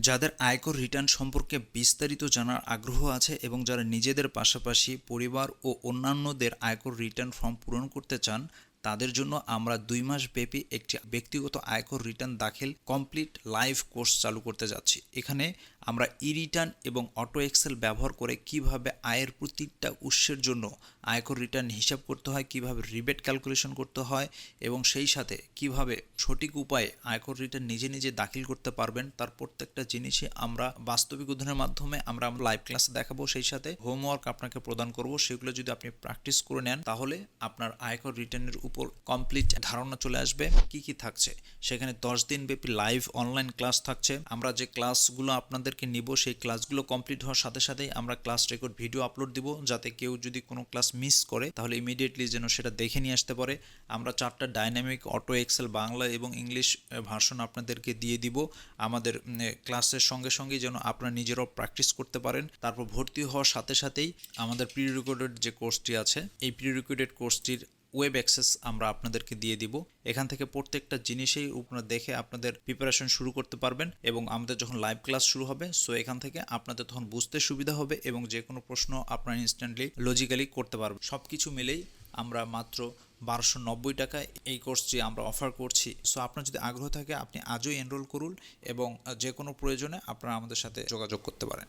যাদের আয়কর রিটার্ন সম্পর্কে বিস্তারিত জানার আগ্রহ আছে এবং যারা নিজেদের পাশাপাশি পরিবার ও অন্যান্যদের আয়কর রিটার্ন ফর্ম পূরণ করতে চান তাদের জন্য আমরা দুই মাস ব্যাপী একটি ব্যক্তিগত আয়কর রিটার্ন দাখিল কমপ্লিট লাইভ কোর্স চালু করতে যাচ্ছি। এখানে আমরা ই রিটার্ন এবং অটো এক্সেল ব্যবহার করে কীভাবে আয়ের প্রতিটা উৎসের জন্য আয়কর রিটার্ন হিসাব করতে হয়, কীভাবে রিবেট ক্যালকুলেশন করতে হয় এবং সেই সাথে কীভাবে সঠিক উপায়ে আয়কর রিটার্ন নিজে নিজে দাখিল করতে পারবেন, তার প্রত্যেকটা জিনিসই আমরা বাস্তবিক উদাহরণের মাধ্যমে আমরা লাইভ ক্লাসে দেখাবো। সেই সাথে হোমওয়ার্ক আপনাকে প্রদান করব। সেগুলো যদি আপনি প্র্যাকটিস করে নেন, তাহলে আপনার আয়কর রিটার্নের উপর কমপ্লিট ধারণা চলে আসবে, কি কি থাকছে। সেখানে দশ দিন ব্যাপী লাইভ অনলাইন ক্লাস থাকছে। আমরা যে ক্লাসগুলো আপনাদেরকে নিব, সেই ক্লাসগুলো কমপ্লিট হওয়ার সাথে সাথেই আমরা ক্লাস রেকর্ড ভিডিও আপলোড দিব, যাতে কেউ যদি কোনো ক্লাস মিস করে, তাহলে ইমিডিয়েটলি যেন সেটা দেখে নিয়ে আসতে পারে। আমরা চারটা ডাইনামিক অটো এক্সেল বাংলা এবং ইংলিশ ভার্সন আপনাদেরকে দিয়ে দিব। আমাদের ক্লাসের সঙ্গে সঙ্গে যেন আপনারা নিজেরাও প্র্যাকটিস করতে পারেন। তারপর ভর্তি হওয়ার সাথে সাথেই আমাদের প্রি রেকর্ডেড যে কোর্সটি আছে, এই প্রি রেকর্ডেড কোর্সটির ওয়েব অ্যাক্সেস আমরা আপনাদেরকে দিয়ে দিব। এখান থেকে প্রত্যেকটা জিনিসেই আপনারা দেখে আপনাদের প্রিপারেশন শুরু করতে পারবেন এবং আমাদের যখন লাইভ ক্লাস শুরু হবে সো এখান থেকে আপনাদের তখন বুঝতে সুবিধা হবে এবং যে কোনো প্রশ্ন আপনারা ইনস্ট্যান্টলি লজিক্যালি করতে পারবেন। সব কিছু মিলেই আমরা মাত্র বারোশো নব্বই টাকায় এই কোর্সটি আমরা অফার করছি। সো আপনার যদি আগ্রহ থাকে, আপনি আজই এনরোল করুন এবং যে কোনো প্রয়োজনে আপনারা আমাদের সাথে যোগাযোগ করতে পারেন।